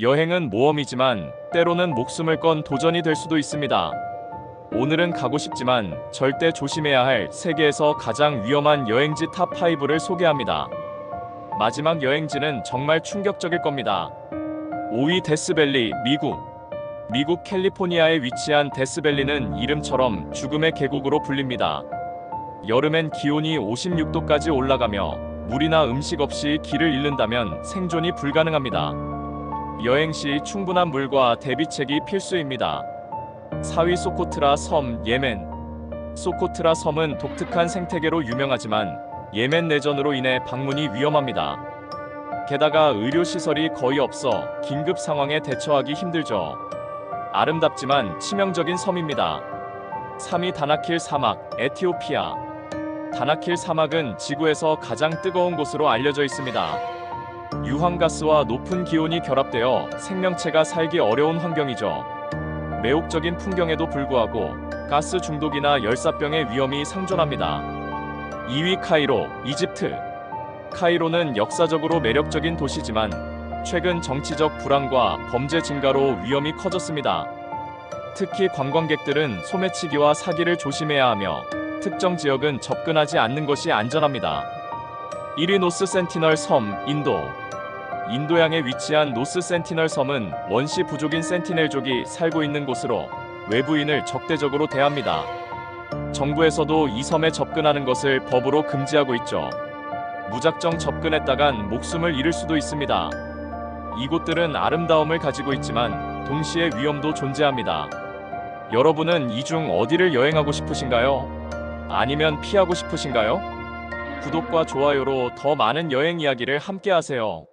여행은 모험이지만 때로는 목숨을 건 도전이 될 수도 있습니다. 오늘은 가고 싶지만 절대 조심해야 할 세계에서 가장 위험한 여행지 탑 5를 소개합니다. 마지막 여행지는 정말 충격적일 겁니다. 5위 데스밸리, 미국. 미국 캘리포니아에 위치한 데스밸리는 이름처럼 죽음의 계곡으로 불립니다. 여름엔 기온이 56도까지 올라가며 물이나 음식 없이 길을 잃는다면 생존이 불가능합니다. 여행 시 충분한 물과 대비책이 필수입니다. 4위 소코트라 섬, 예멘. 소코트라 섬은 독특한 생태계로 유명하지만 예멘 내전으로 인해 방문이 위험합니다. 게다가 의료 시설이 거의 없어 긴급 상황에 대처하기 힘들죠. 아름답지만 치명적인 섬입니다. 3위 다나킬 사막, 에티오피아. 다나킬 사막은 지구에서 가장 뜨거운 곳으로 알려져 있습니다. 유황가스와 높은 기온이 결합되어 생명체가 살기 어려운 환경이죠. 매혹적인 풍경에도 불구하고 가스 중독이나 열사병의 위험이 상존합니다. 2위 카이로, 이집트. 카이로는 역사적으로 매력적인 도시지만 최근 정치적 불안과 범죄 증가로 위험이 커졌습니다. 특히 관광객들은 소매치기와 사기를 조심해야 하며 특정 지역은 접근하지 않는 것이 안전합니다. 1위 노스 센티널 섬, 인도. 인도양에 위치한 노스 센티널 섬은 원시 부족인 센티넬족이 살고 있는 곳으로 외부인을 적대적으로 대합니다. 정부에서도 이 섬에 접근하는 것을 법으로 금지하고 있죠. 무작정 접근했다간 목숨을 잃을 수도 있습니다. 이곳들은 아름다움을 가지고 있지만 동시에 위험도 존재합니다. 여러분은 이 중 어디를 여행하고 싶으신가요? 아니면 피하고 싶으신가요? 구독과 좋아요로 더 많은 여행 이야기를 함께 하세요.